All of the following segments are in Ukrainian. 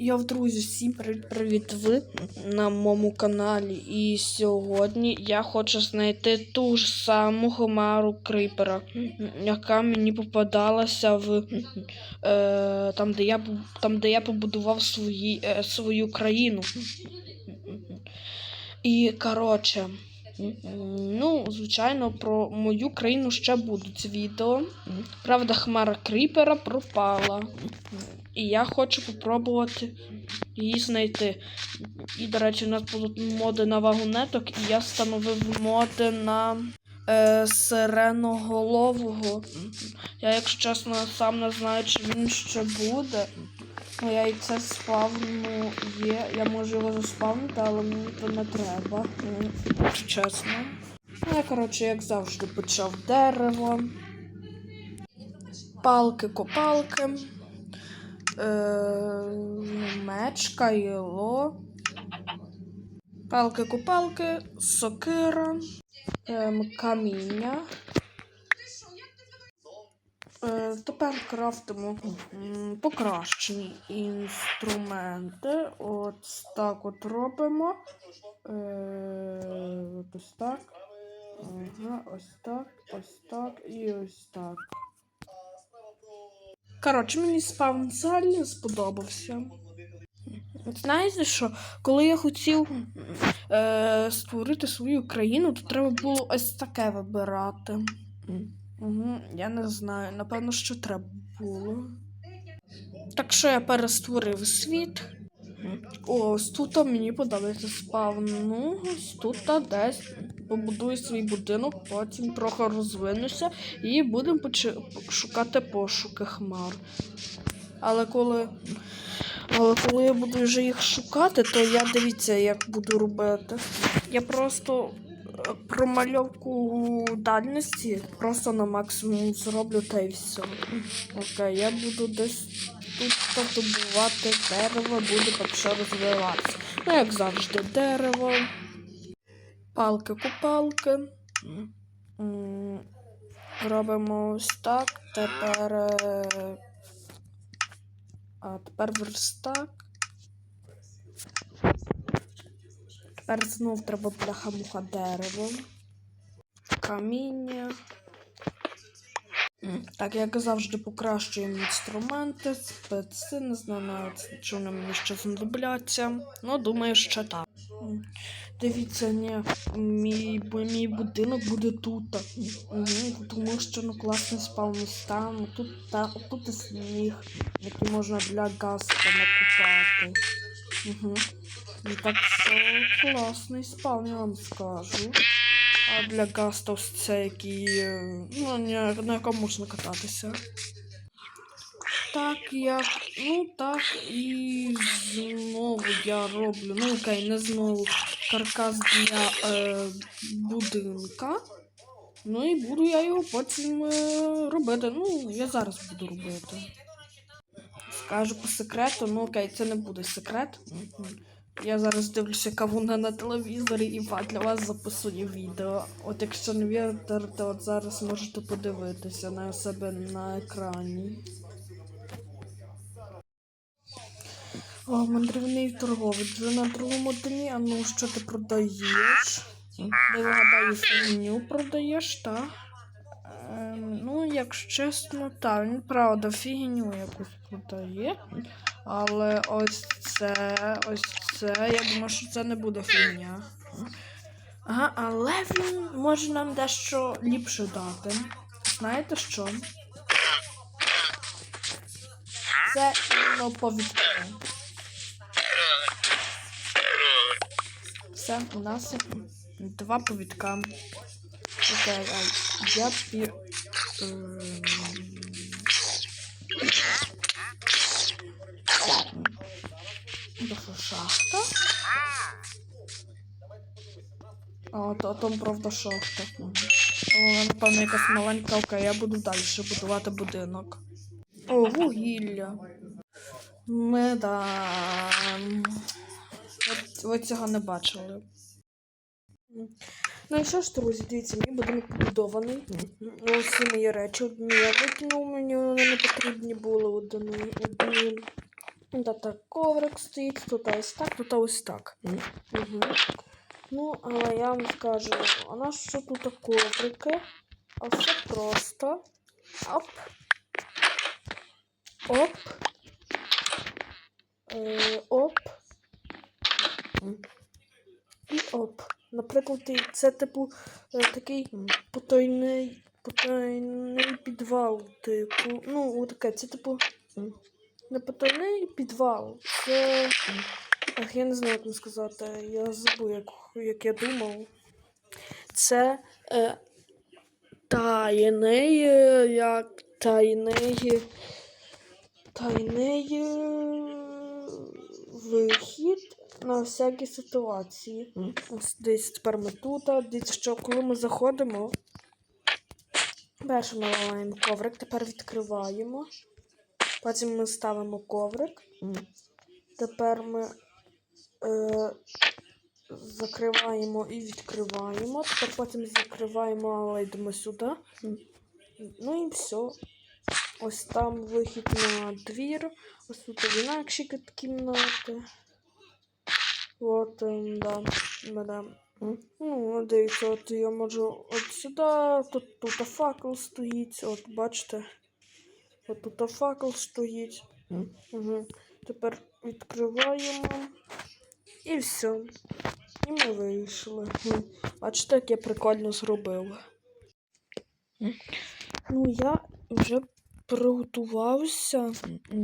Я в друзі, всім привіт, ви на моєму каналі. І сьогодні я хочу знайти ту ж саму Хомару Крипера, яка мені попадалася в е, там, де я там, де я побудував свої, е, свою країну. І коротше, ну, звичайно, про мою країну ще будуть відео. Правда, Хмара Кріпера пропала. І я хочу попробувати її знайти. І, до речі, у нас будуть моди на вагонеток, і я встановив моди на е, сиреноголового. Я, якщо чесно, сам не знаю, чи він ще буде. Я і це спавну є. Я можу його заспавнити, але мені то не треба. е, чесно. Ну, я, коротше, як завжди, почав дерево. Палки-копалки. Е, меч, кайло. Палки-копалки, сокира, ем, каміння. Тепер крафтимо покращені інструменти. От так от робимо. Е, ось так. Ага, ось так, ось так і ось так. Коротше, мені спавн взагалі сподобався. Знаєте що, коли я хотів е, створити свою країну, то треба було ось таке вибирати. Угу, я не знаю, напевно, що треба було. Так що я перестворив світ. Ось тут мені подобається спавн. Ну, тут десь побудую свій будинок, потім трохи розвинуся і будемо шукати пошуки хмар. Але коли, але коли я буду вже їх шукати, то я дивіться, як буду робити. Я просто промальовку дальності просто на максимум зроблю та й все. Окей, я буду десь тут добувати дерево, буде так розвиватися. Ну, як завжди, дерево, палки-купалки. Робимо ось так. Тепер. е, А тепер верстак. Тепер знов треба бляха-муха дерево. Каміння. Так, як завжди, покращуємо інструменти, специ, не знаю навіть, чи вони мені ще знадобляться. Ну, думаю, що так. Дивіться, ні, мій, мій будинок буде тут. Тому що ну класний спавн стан. Тут та тут і сніг, який можна для гаста накупати. Угу. І так що класний спавн, я вам скажу. А для гаста це який. Ну, на якому можна кататися. Так, я. Ну так, і знову я роблю. Ну, окей, не знову каркас для е, будинка. Ну і буду я його потім е, робити. Ну, я зараз буду робити. Скажу по секрету, ну окей, це не буде секрет. Я зараз дивлюся кавуна на телевізорі і для вас записую відео. От якщо не вірите, то от зараз можете подивитися на себе на екрані. О, мандрівний торговець. Вже на другому дні, а ну що ти продаєш? Я вигадаю, фігню продаєш, так? Ем, ну, якщо чесно, так, він правда фігню якусь продає. Але ось це, ось це, я думаю, що це не буде фігня. Ага, але він може нам дещо ліпше дати. Знаєте що? Це іменно повідки. Все, у нас два повідка. Окей, я пі... ем, Це що, шахта? А, то там правда шахта. Мгм. Напевно, якась маленька, окей, я буду далі будувати будинок. О, вугілля. Ми да. Ви цього не бачили. Ну і що ж, друзі, дивіться, мій будинок побудований. Ось мої речі. Одні я викинув, мені вони не потрібні були одні. Тут так коврик стоїть, тут ось так, тут ось так. Угу. Ну, але я вам скажу, а на що тут коврики? А все просто. Оп. Оп. Е, оп. І оп. Наприклад, це типу е, такий потайний, потайний підвал, типу. Ну, таке, це типу. Не потайний підвал. Це. Ах, я не знаю, як вам сказати. Я забув, як, як я думав. Це е, тайний, е, як тайний. Тайний е, вихід на всякі ситуації. Ось десь тепер ми тут. Дивіться, що коли ми заходимо. Перше ми ламаємо коврик, тепер відкриваємо. Потім ми ставимо коврик. Тепер ми е, закриваємо і відкриваємо. Тепер потім закриваємо, але йдемо сюди. Ну і все. Ось там вихід на двір. Ось тут інакші кімнати. От, ем, да. да, да. Ну, дивіться, от я можу от сюди, тут, тут факел стоїть, от бачите. Тут факел стоїть. Угу. Тепер відкриваємо. І все. І ми вийшли. Бачите, як я прикольно зробив. Ну, я вже приготувався.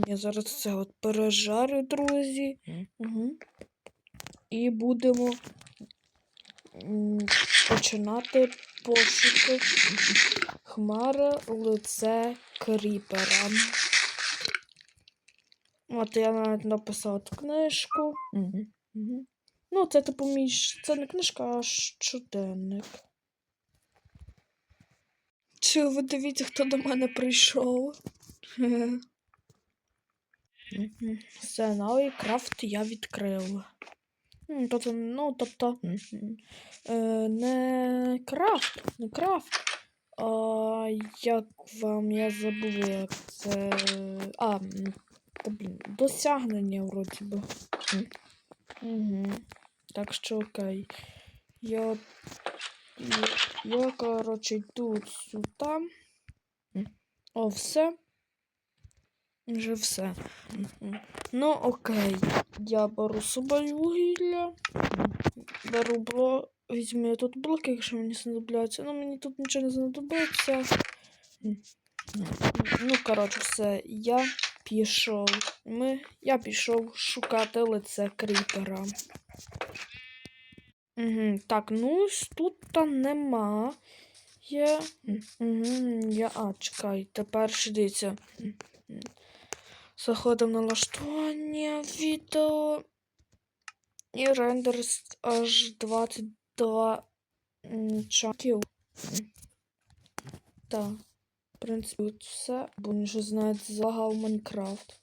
Я зараз це от пережарю, друзі. Угу. І будемо починати пошуки хмари лице кріпера. От я навіть написав ту книжку. Угу. Угу. Ну, це типу мій це не книжка, а щоденник. Чи ви дивіться, хто до мене прийшов? Все, новий крафт я відкрив. Тобто, ну, тобто, е, не крафт, не крафт. А, як вам я забув, як це. А, та, блін, досягнення вроді би. Угу. Так що окей. Я. Я, я коротше, йду сюди. О, все. Вже все. Ну, окей. Я беру з собою вугілля. Беру блок. Візьму тут блоки, якщо мені знадобляться. Ну, мені тут нічого не знадобиться. Ну, коротше, все. Я пішов. Ми... Я пішов шукати лице кріпера. Угу. Так, ну ось тут та нема. Є. Угу. Я. А, чекай, тепер ще дивіться. Заходимо на налаштування відео. І рендер аж 22 м, чаків. Так. В принципі, от все. Бо він вже знають залагав Майнкрафт.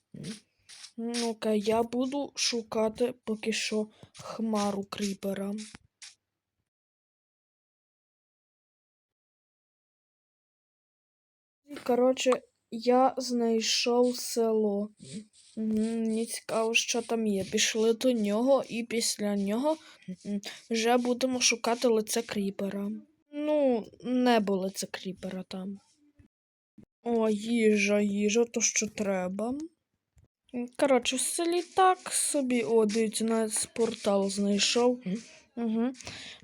Ну, окей, я буду шукати поки що хмару кріпера. Коротше, я знайшов село. Мені цікаво, що там є. Пішли до нього, і після нього вже будемо шукати лице кріпера. Ну, не було лице кріпера там. О, їжа, їжа, то що треба. Коротше, в селі так собі. О, дивіться, навіть портал знайшов. Угу.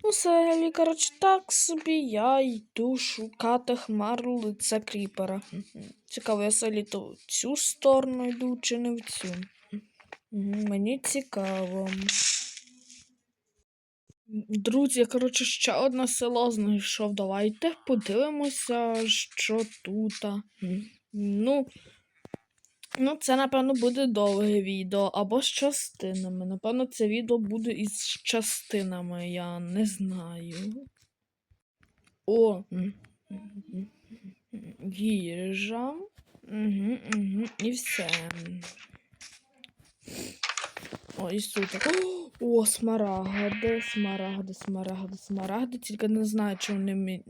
Ну, в селі, коротше, так собі я йду шукати хмару лиця кріпера. Мгм. Цікаво, я селі то в цю сторону йду чи не в цю. Мгм, Мені цікаво. Друзі, коротше, ще одне село знайшов. Давайте подивимося, що тут. Ну, ну, це, напевно, буде довге відео або з частинами. Напевно, це відео буде із частинами, я не знаю. О, їжа. Угу, угу, і все. О, і супер. О, смарагди, смарагди, смарагди, смарагди. Тільки не знаю, чи вони мені,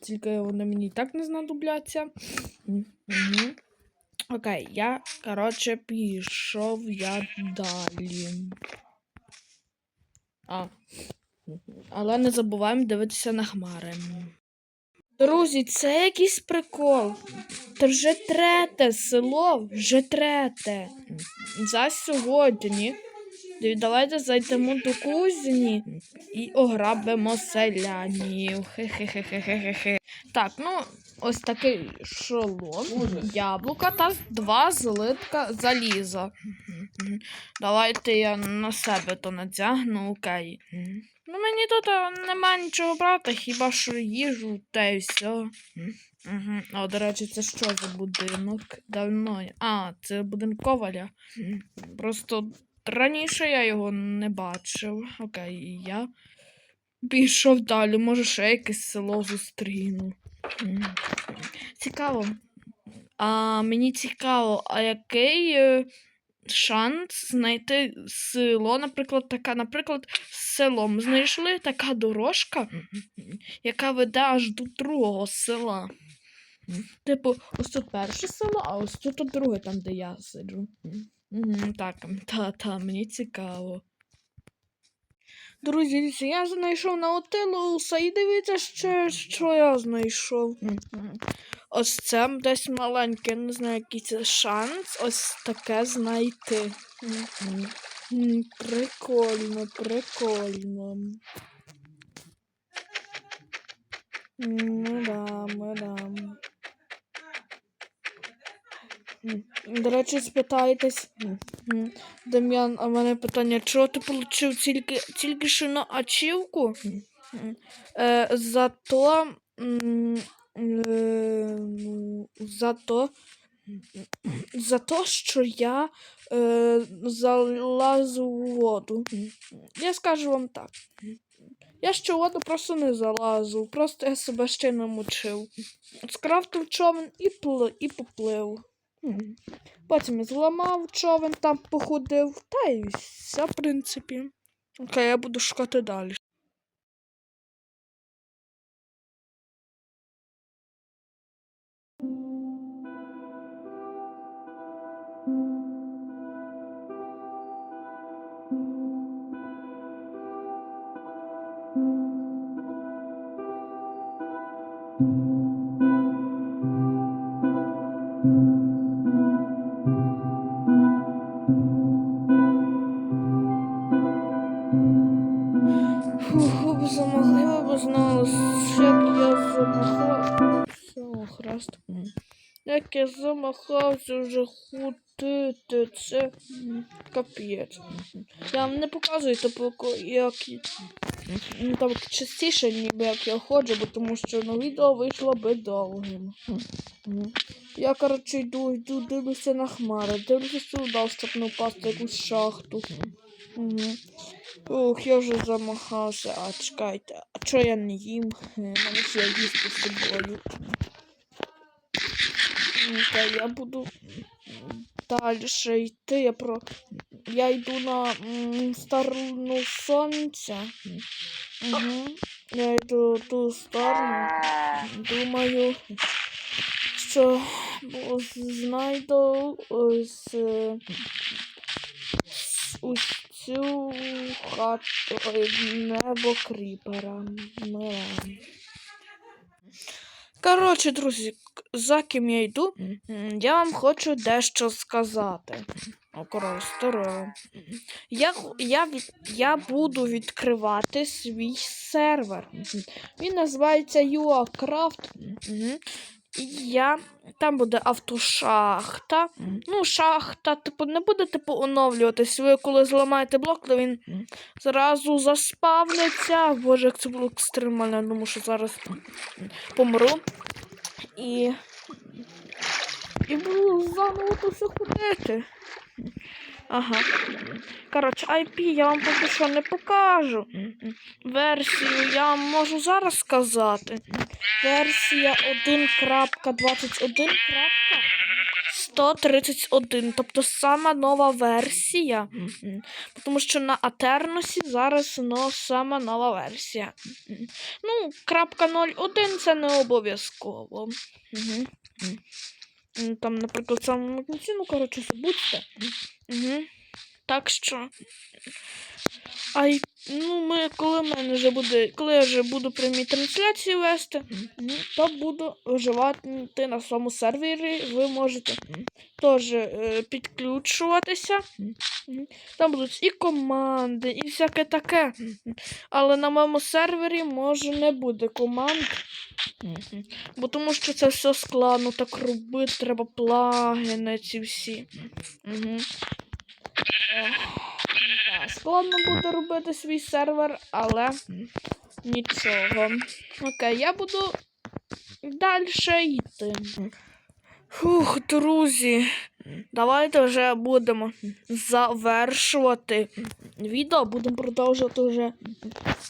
тільки вони мені і так не знадобляться. Угу. Окей, я, коротше, пішов я далі. А. Але не забуваємо дивитися на хмари. Друзі, це якийсь прикол. Це вже трете село, вже трете. За сьогодні. Давайте зайдемо до кузні і ограбимо селянів. Хе-хе-хе-хе-хе-хе. Так, ну, ось такий шолом, яблука та два злитка заліза. Давайте я на себе то надягну, окей. Ну, мені тут нема нічого брати, хіба що їжу та й все. Угу. А, до речі, це що за будинок? Давно. А, це будинок коваля. Просто раніше я його не бачив. Окей, і я пішов далі, може ще якесь село зустріну. Цікаво. А мені цікаво, а який е, шанс знайти село, наприклад, така, наприклад, з селом знайшли така дорожка, яка веде аж до другого села. Типу, ось тут перше село, а ось тут друге, там, де я сиджу. Так, та, та, мені цікаво. Друзі, я знайшов Наутилуса і дивіться ще, що я знайшов. Ось це десь маленьке, не знаю, який це шанс ось таке знайти. Прикольно, прикольно. М, Ну да, ну да. М, До речі, спитаєтесь, Дем'ян, а в мене питання, чого ти отримав тільки, тільки що на ачівку? Е, зато, е, зато, за те, що я е, залазу в воду. Я скажу вам так. Я ще в воду просто не залазив, просто я себе ще намочив. Скрафтив човен і, пли, і поплив. Потім зламав човен, там походив, та й все, в принципі. Окей, я буду шукати далі. Фух, ви б замогли, ви б як я замахав. Хрест. Як я замахався вже ходити, це капець. Я вам не показую, ко- як ну, там частіше, ніби як я ходжу, бо тому що на відео вийшло би довгим. Я, коротше, йду, йду, дивлюся на хмари, дивлюся сюди, щоб не впасти якусь шахту. Угу. Ух, я вже замахався. А чекайте, а чого я не їм? Е, Мене ж я їсти собою. Та я буду далі йти. Я про. Я йду на сторону сонця. Угу. Я йду в ту сторону. Думаю, що знайду ось е, ось цю хату небо кріпера. Коротше, друзі, за ким я йду, я вам хочу дещо сказати. Старого. Я, я, я буду відкривати свій сервер. Він називається UACraft. Я. Там буде автошахта. Ну, шахта, типу, не буде типу оновлюватись. Ви коли зламаєте блок, то він зразу заспавниться. Боже, як це було екстремально. Я думаю, що зараз помру. І. І буду заново тут все ходити. Ага. Коротше, IP я вам поки що не покажу. Версію я вам можу зараз сказати. Версія 1.21.131, тобто сама нова версія. Тому що на Атерносі зараз ну, сама нова версія. Ну, крапка 01 це не обов'язково. Там, наприклад, в самому кінці, ну, коротше, забудьте. Угу. Так що. Ну, ми, коли мене вже буде, коли я вже буду прямі трансляції вести, то буду вживати на своєму сервері. Ви можете теж е, підключуватися. Там будуть і команди, і всяке таке. Але на моєму сервері може не буде команд. Бо тому що це все складно так робити, треба плагини ці всі. Угу. Складно буде робити свій сервер, але нічого. Окей, я буду далі йти. Фух, друзі, давайте вже будемо завершувати відео. Будемо продовжувати вже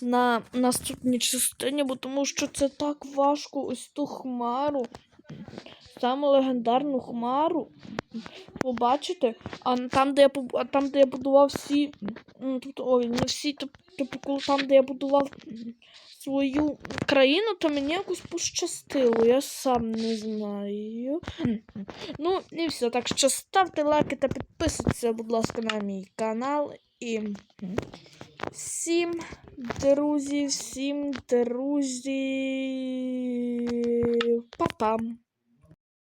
на наступній частині, бо тому що це так важко ось ту хмару. Саме легендарну хмару побачити. А там, де я там, де я будував всі. Тобто, ой, не всі, тобто, там, де я будував свою країну, то мені якось пощастило. Я сам не знаю. Ну, і все. Так що ставте лайки та підписуйтесь, будь ласка, на мій канал. І всім друзі, всім друзі. Па-пам!